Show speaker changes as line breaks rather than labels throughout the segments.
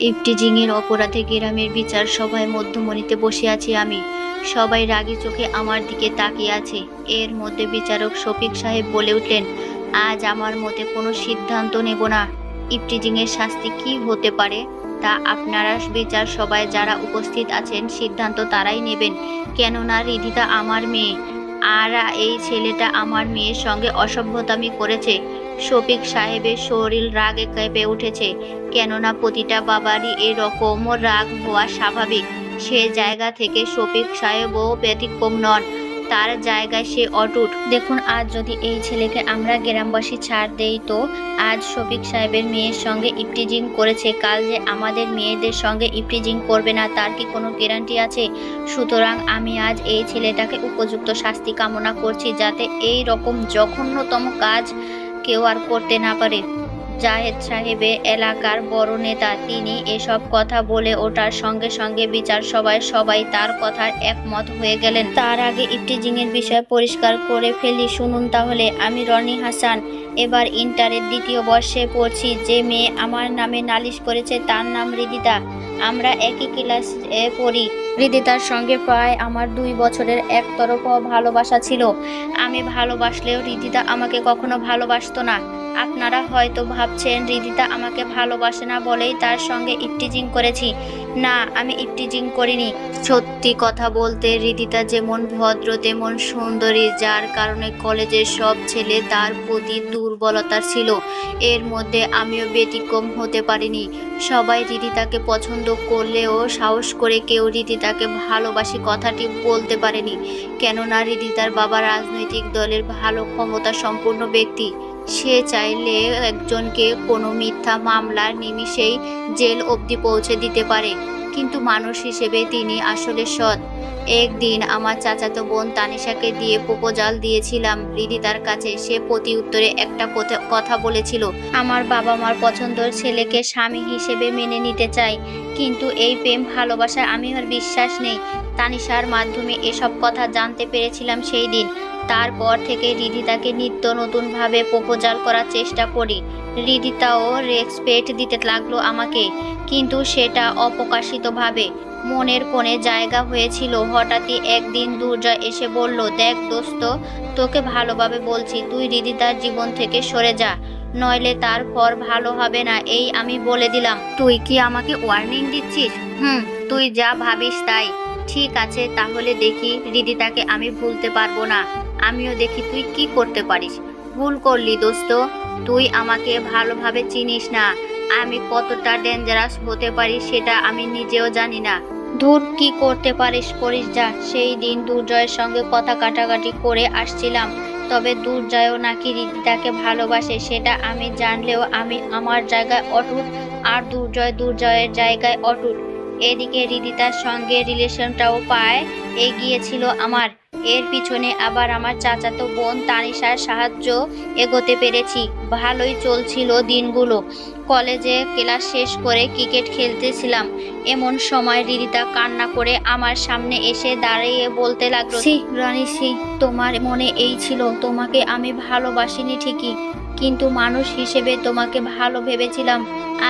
ইফটিজিংয়ের অপরাধে গ্রামের বিচার সভায় মধ্যমণিতে বসে আছি আমি। সবাই রাগী চোখে আমার দিকে তাকিয়ে আছে। এর মধ্যে বিচারক শফিক সাহেব বলে উঠলেন, আজ আমার মতে কোনো সিদ্ধান্ত নেব না। ইফটিজিংয়ের শাস্তি কি হতে পারে? তা আপনারা বিচার সভায় যারা উপস্থিত আছেন সিদ্ধান্ত তারাই নেবেন। কেননা রিধিতা আমার মেয়ে। আর এই ছেলেটা আমার মেয়ের সঙ্গে অসভ্যতামি করেছে। শফিক সাহেবের শরীর রাগে কেঁপে উঠেছে। কেননা প্রতিটা বাবারই এরকম রাগ হওয়া স্বাভাবিক। সে জায়গা থেকে শফিক সাহেবও ব্যতিক্রম নন। তার জায়গায় সে অটুট। দেখুন, আজ যদি এই ছেলেকে আমরা গ্রামবাসী ছাড় দেই তো আজ শফিক সাহেবের মেয়ের সঙ্গে ইফটিজিং করেছে। কাল যে আমাদের মেয়েদের সঙ্গে ইফটিজিং করবে না, তার কি কোনো গ্যারান্টি আছে? সুতরাং আমি আজ এই ছেলেটাকে উপযুক্ত শাস্তি কামনা করছি যাতে এই রকম জঘন্যতম কাজ কেউ আর করতে না পারে। জাহেদ সাহেবের এলাকার বড় নেতা, তিনি এসব কথা বলে ওঠার সঙ্গে সঙ্গে বিচার সভায় সবাই তার কথার একমত হয়ে গেলেন। তার আগে ইফটিজিং এর বিষয় পরিষ্কার করে ফেলি, শুনুন তাহলে। আমি রনি হাসান, এবার ইন্টারের দ্বিতীয় বর্ষে পড়ছি। যে মেয়ে আমার নামে নালিশ করেছে তার নাম রিদিতা। আমরা একই ক্লাসে পড়ি। রিদিতার সঙ্গে প্রায় আমার দুই বছরের একতরফা ভালোবাসা ছিল। আমি ভালোবাসলেও রিদিতা আমাকে কখনো ভালোবাসতো না। আপনারা হয়তো ভাবছেন রিদিতা আমাকে ভালোবাসে না বলেই তার সঙ্গে ইফটিজিং করেছি। না, আমি ইফটিজিং করিনি। সত্যি কথা বলতে রিদিতা যেমন ভদ্র, তেমন সুন্দরী, যার কারণে কলেজের সব ছেলে তার প্রতি দুর্বলতা ছিল। এর মধ্যে আমিও ব্যতিক্রম হতে পারিনি। সবাই রিদিতাকে পছন্দ করলেও সাহস করে কেউ রিদিতাকে ভালোবাসি কথাটি বলতে পারেনি। কেননা রিদিতার বাবা রাজনৈতিক দলের ভালো ক্ষমতা সম্পূর্ণ ব্যক্তি। সে চাইলে একজনকে কোনো মিথ্যা মামলার নিমিষেই জেল অবধি পৌঁছে দিতে পারে। কিন্তু মানুষ হিসেবে তিনি আসলে সৎ। একদিন আমার চাচাতো বোন তানিশাকে দিয়ে প্রপোজাল দিয়েছিলাম। রিদিতার কাছে সে প্রতি উত্তরে একটা কথা বলেছিল, আমার বাবা মার পছন্দর ছেলেকে স্বামী হিসেবে মেনে নিতে চাই, কিন্তু এই প্রেম ভালোবাসায় আমি আর বিশ্বাস নেই। তানিশার মাধ্যমে এসব কথা জানতে পেরেছিলাম সেই দিন। তারপর থেকে রিদিতাকে নিত্য নতুনভাবে প্রপোজাল করার চেষ্টা করি। রিদিতাও রেসপেক্ট দিতে লাগল আমাকে, কিন্তু সেটা অপ্রকাশিতভাবে মনের কোণে জায়গা হয়েছিল। হঠাৎই একদিন দুর্জয় এসে বলল, দেখ দোস্ত, তোকে ভালোভাবে বলছি, তুই রিদিতার জীবন থেকে সরে যা, নইলে তার পর ভালো হবে না, এই আমি বলে দিলাম। তুই কি আমাকে ওয়ার্নিং দিচ্ছিস? হুম, তুই যা ভাবিস তাই। ঠিক আছে, তাহলে দেখি রিদিতাকে আমি ভুলতে পারব না। আমিও দেখি তুই কি করতে পারিস। ভুল করলি দোস্ত, তুই আমাকে ভালোভাবে চিনিস না। আমি কতটা ডেঞ্জারাস হতে পারি সেটা আমি নিজেও জানি না। দূর কি করতে পারিস, করিস যা। সেই দিন দুর্জয়ের সঙ্গে কথা কাটাকাটি করে আসছিলাম। তবে দুর্জয়ও নাকি রিদিতাকে ভালোবাসে, সেটা আমি জানলেও আমি আমার জায়গায় অটুট। আর দুর্জয় দুর্জয়ের জায়গায় অটুট। এদিকে রিদিতার সঙ্গে রিলেশনটাও পায়, এগিয়েছিল আমার। এর পিছনে আবার আমার চাচাতো বোন তানিশার সাহায্য এগোতে পেরেছি। ভালোই চলছিল দিনগুলো। কলেজে ক্লাস শেষ করে ক্রিকেট খেলতেছিলাম। এমন সময় রিদিতা কান্না করে আমার সামনে এসে দাঁড়িয়ে বলতে লাগল সি রানী সি তোমার মনে এই ছিল। তোমাকে আমি ভালোবাসিনি ঠিকই, কিন্তু মানুষ হিসেবে তোমাকে ভালো ভেবেছিলাম।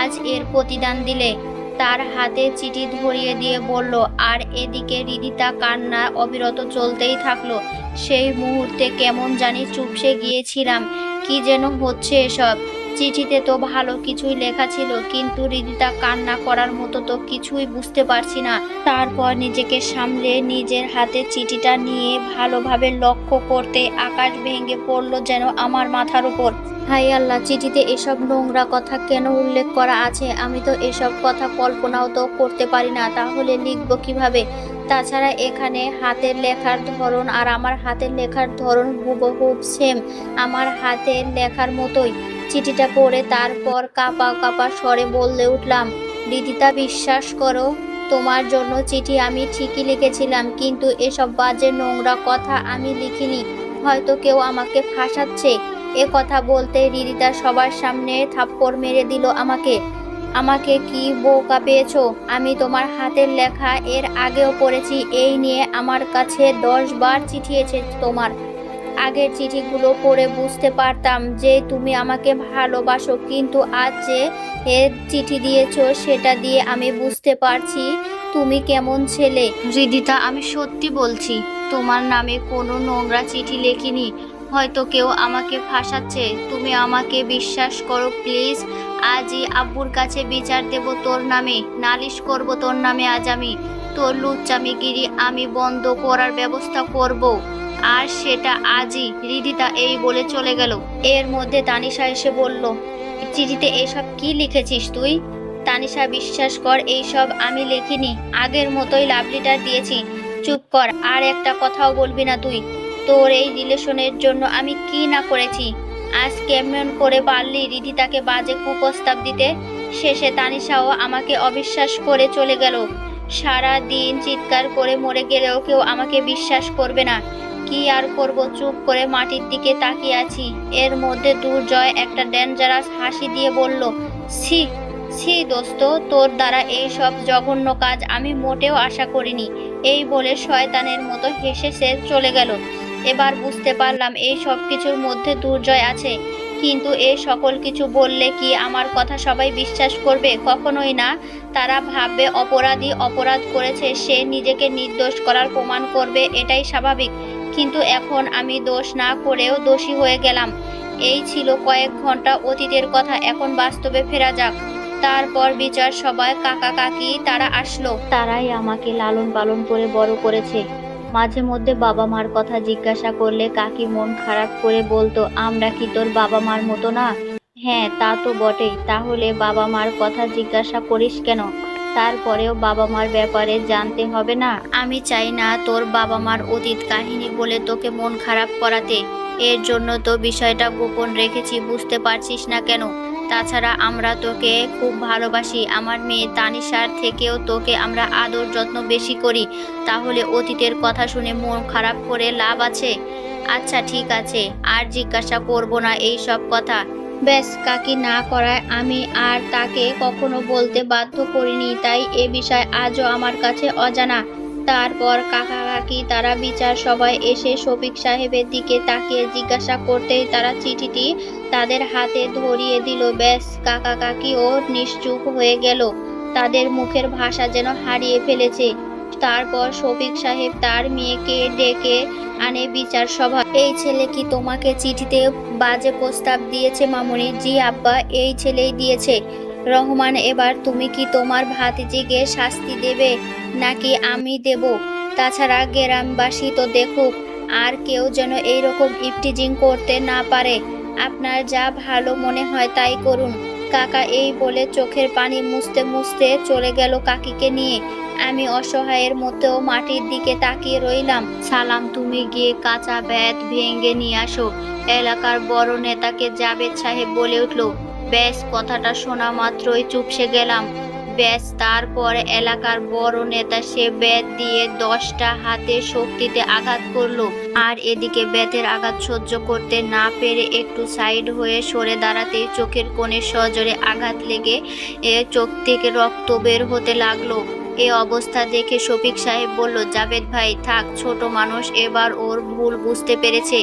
আজ এর প্রতিদান দিলে তার হাতে চিঠি ধরিয়ে দিয়ে বলল, আর এদিকে রিদিতা কান্না অবিরত চলতেই থাকল। সেই মুহূর্তে কেমন জানি চুপসে গিয়েছিলাম। কি যেন হচ্ছে এসব। চিঠিতে তো ভালো কিছুই লেখা ছিল, কিন্তু রিদিতা কান্না করার মতো তো কিছুই বুঝতে পারছি না। তারপর নিজেকে সামলে নিজের হাতে চিঠিটা নিয়ে ভালোভাবে লক্ষ্য করতে আকাশ ভেঙে পড়ল যেন আমার মাথার উপর। হাই আল্লাহ, চিঠিতে এসব নোংরা কথা কেন উল্লেখ করা আছে? আমি তো এসব কথা কল্পনাও তো করতে পারি না, তাহলে লিখব কীভাবে? তাছাড়া এখানে হাতের লেখার ধরন আর আমার হাতের লেখার ধরন হুবহুব সেম আমার হাতের লেখার মতোই। চিঠিটা পড়ে তারপর কাপা কাপা স্বরে বললে উঠলাম, দিদিতা, বিশ্বাস করো, তোমার জন্য চিঠি আমি ঠিকই লিখেছিলাম, কিন্তু এসব বাজে নোংরা কথা আমি লিখিনি। হয়তো কেউ আমাকে ফাঁসাচ্ছে। এ কথা বলতে রিদিতা সবার সামনে থাপ্পড় মেরে দিল আমাকে। আমাকে কি বোকা পেয়েছ? আমি তোমার হাতের লেখা এর আগেও পড়েছি, এই নিয়ে আমার কাছে দশ বার চিঠিয়েছে তোমার আগের চিঠিগুলো পড়ে বুঝতে পারতাম যে তুমি আমাকে ভালোবাসো। কিন্তু আজ যে এ চিঠি দিয়েছ, সেটা দিয়ে আমি বুঝতে পারছি তুমি কেমন ছেলে। হৃদিতা আমি সত্যি বলছি, তোমার নামে কোনো নোংরা চিঠি লেখিনি। হয়তো কেউ আমাকে ফাঁসাচ্ছে। তুমি আমাকে বিশ্বাস করো, প্লিজ। আজই আব্বুর কাছে বিচার দেব তোর নামে, নালিশ করব তোর নামে আজ আমি। তোর লুচ্চামিগিরি আমি বন্ধ করার ব্যবস্থা করব। আর সেটা আজই হৃদিতা এই বলে চলে গেল। এর মধ্যে তানিশা এসে বলল, চিঠিতে এসব কি লিখেছিস তুই? তানিশা, বিশ্বাস কর, এইসব আমি লিখিনি। আগের মতোই লাভ লেটার দিয়েছি। চুপ কর, আর একটা কথাও বলবি না তুই। তোর এই রিলেশনের জন্য আমি কি না করেছি? আজ কেমন করে পারলি রিধিতাকে বাজে কুপ্রস্তাব দিতে? শেষে তানিশাও আমাকে অবিশ্বাস করে চলে গেল। সারা দিন চিৎকার করে মরে গেলেও কেউ আমাকে বিশ্বাস করবে না। কি আর করব চুপ করে মাটির দিকে তাকিয়ে আছি। এর মধ্যে দুর্জয় একটা ডেঞ্জারাস হাসি দিয়ে বলল, ছি ছি দোস্ত, তোর দ্বারা এই সব জঘন্য কাজ আমি মোটেও আশা করিনি। এই বলে শয়তানের মতো হেসে সে চলে গেল। এবার বুঝতে পারলাম এই সব কিছুর মধ্যে দুর্জয় আছে। কিন্তু এই সকল কিছু বললে কি আমার কথা সবাই বিশ্বাস করবে? কখনোই না। তারা ভাববে অপরাধী অপরাধ করেছে, সে নিজেকে নির্দোষ করার প্রমাণ করবে, এটাই স্বাভাবিক। কিন্তু এখন আমি দোষ না করেও দোষী হয়ে গেলাম। এই ছিল কয়েক ঘণ্টা অতীতের কথা, এখন বাস্তবে ফেরা যাক। তারপর বিচার সবাই কাকা কাকি তারা আসলো। তারাই আমাকে লালন পালন করে বড় করেছে। মাঝে মধ্যে বাবা মার কথা জিজ্ঞাসা করলে কাকি মন খারাপ করে বলতো, আমরা কি তোর বাবা মার মতো না? হ্যাঁ তা তো বটেই, তাহলে বাবা মার কথা জিজ্ঞাসা করিস কেন? তারপরেও বাবা মার ব্যাপারে জানতে হবে না। আমি চাই না তোর বাবা মার অতীত কাহিনী বলে তোকে মন খারাপ করাতে, এর জন্য তো বিষয়টা গোপন রেখেছি, বুঝতে পারছিস না কেন? তাছাড়া আমরা তোকে খুব ভালোবাসি। আমার মেয়ে তানিশার থেকেও তোকে আমরা আদর যত্ন বেশি করি। তাহলে অতীতের কথা শুনে মন খারাপ করে লাভ আছে? আচ্ছা ঠিক আছে। আর জিজ্ঞাসা করব না এই সব কথা। ব্যাস, কাকি না করায় আমি আর তাকে কখনো বলতে বাধ্য করিনি, তাই এ বিষয় আজও আমার কাছে অজানা। তারপর কাকা কাকি তারা বিচার সবাই এসে শফিক সাহেবের দিকে তাকিয়ে জিজ্ঞাসা করতেই তারা চিঠিটি তাদের হাতে ধরিয়ে দিল। ব্যাস কাকা কাকিও নিশ্চুপ হয়ে গেল। তাদের মুখের ভাষা যেন হারিয়ে ফেলেছে। তারপর শফিক সাহেব তার মেয়েকে ডেকে আনে বিচার সভা এই ছেলে কি তোমাকে চিঠিতে বাজে প্রস্তাব দিয়েছে মামুনি? জি আব্বা, এই ছেলেই দিয়েছে। রহমান, এবার তুমি কি তোমার ভাতিজিকে শাস্তি দেবে নাকি আমি দেব? তাছাড়া গ্রামবাসী তো দেখুক, আর কেউ যেন এইরকম ইফটিজিং করতে না পারে। আপনার যা ভালো মনে হয় তাই করুন। কাকা এই বলে চোখের পানি মুছতে মুছতে চলে গেল কাকিকে নিয়ে। আমি অসহায়ের মতো মাটির দিকে তাকিয়ে রইলাম। সালাম, তুমি গিয়ে কাঁচা ব্যাত ভেঙে নিয়ে আসো। এলাকার বড় নেতাকে জাবেদ সাহেব বলে উঠল ব্যাস কথাটা শোনা মাত্রই চুপসে গেলাম। ব্যাস তারপর এলাকার বড় নেতা সে ব্যাত দিয়ে দশটা হাতে শক্তিতে আঘাত করল। আর এদিকে ব্যাতের আঘাত সহ্য করতে না পেরে একটু সাইড হয়ে সরে দাঁড়াতেই চোখের কোণে সজোরে আঘাত লেগে এ চোখ থেকে রক্ত বের হতে লাগল। এ অবস্থা দেখে শফিক সাহেব বলল, জাভেদ ভাই, থাক, ছোট মানুষ, এবার ওর ভুল বুঝতে পেরেছে।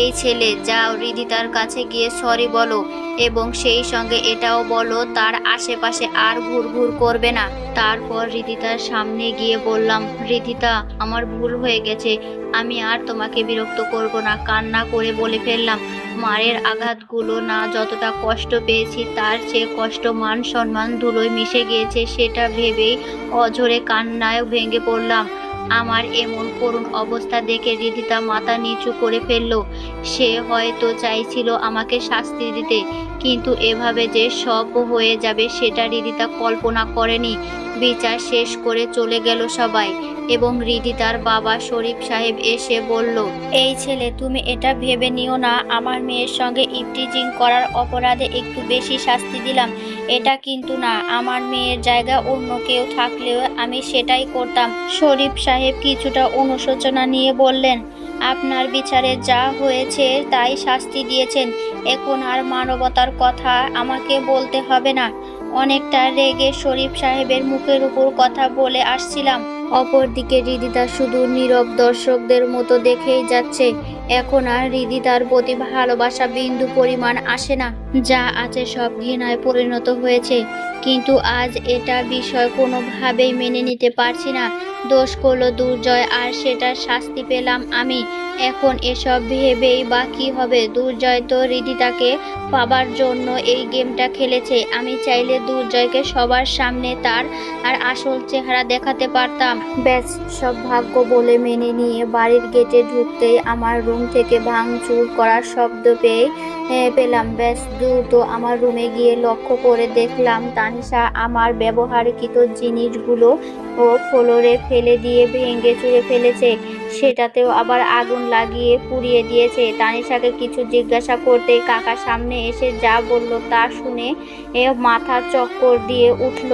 এই ছেলে, যাও রিদিতার কাছে গিয়ে সরি বলো এবং সেই সঙ্গে এটাও বলো, তার আশেপাশে আর ঘুরঘুর করবে না। তারপর রিদিতার সামনে গিয়ে বললাম রিদিতা আমার ভুল হয়ে গেছে। আমি আর তোমাকে বিরক্ত করব না। কান্না করে বলে ফেললাম মারের আঘাতগুলো না যতটা কষ্ট পেয়েছি, তার চেয়ে কষ্ট, মান, সম্মান ধুলোয় মিশে গিয়েছে, সেটা ভেবেই অঝরে কান্নায় ভেঙে পড়লাম। আমার এমন করুণ অবস্থা দেখে রিধিতা মাথা নিচু করে ফেলল। সে হয়তো চাইছিল আমাকে শাস্তি দিতে, কিন্তু এভাবে যে সব হয়ে যাবে সেটা রিধিতা কল্পনা করেনি। বিচার শেষ করে চলে গেল সবাই। এবং রিদি তার বাবা শরীফ সাহেব এসে বলল, এই ছেলে, তুমি এটা ভেবে নিও না, আমার মেয়ের সঙ্গে ইফটিজিং করার অপরাধে একটু বেশি শাস্তি দিলাম। এটা কিন্তু না, আমার মেয়ের জায়গা অন্য কেউ থাকলেও আমি সেটাই করতাম। শরীফ সাহেব কিছুটা অনুশোচনা নিয়ে বললেন, আপনার বিচারে যা হয়েছে তাই শাস্তি দিয়েছেন, এখন আর মানবতার কথা আমাকে বলতে হবে না। অনেকটা রেগে শরীফ সাহেবের মুখের উপর কথা বলে আসছিলাম। অপরদিকে রিদিতা শুধু নীরব দর্শকদের মতো দেখেই যাচ্ছে। এখন আর রিদিতার প্রতি ভালোবাসা বিন্দু পরিমাণ আসে না। যা আছে সব ঘৃণায় পরিণত হয়েছে। কিন্তু আজ এটা বিষয় কোনোভাবেই মেনে নিতে পারছি না। দোষ করল দুর্জয়, আর সেটার শাস্তি পেলাম আমি। এখন এসব ভেবেই বা কি হবে? দুর্জয় তো রিদিতাকে পাবার জন্য এই গেমটা খেলেছে। আমি চাইলে দুর্জয়কে সবার সামনে তার আর আসল চেহারা দেখাতে পারতাম। ব্যাস, সব ভাগ্য বলে মেনে নিয়ে বাড়ির গেটে ঢুকতেই আমার রুম থেকে ভাঙচুর করার শব্দ পেয়ে পেলাম। ব্যাস দ্রুত আমার রুমে গিয়ে লক্ষ্য করে দেখলাম তানিশা আমার ব্যবহারকৃত জিনিসগুলো ও ফ্লোরে ফেলে দিয়ে ভেঙে চুরে ফেলেছে। সেটাতেও আবার আগুন লাগিয়ে পুড়িয়ে দিয়েছে। তানিশাকে কিছু জিজ্ঞাসা করতে কাকা সামনে এসে যা বলল তা শুনে মাথা চক্কর দিয়ে উঠল।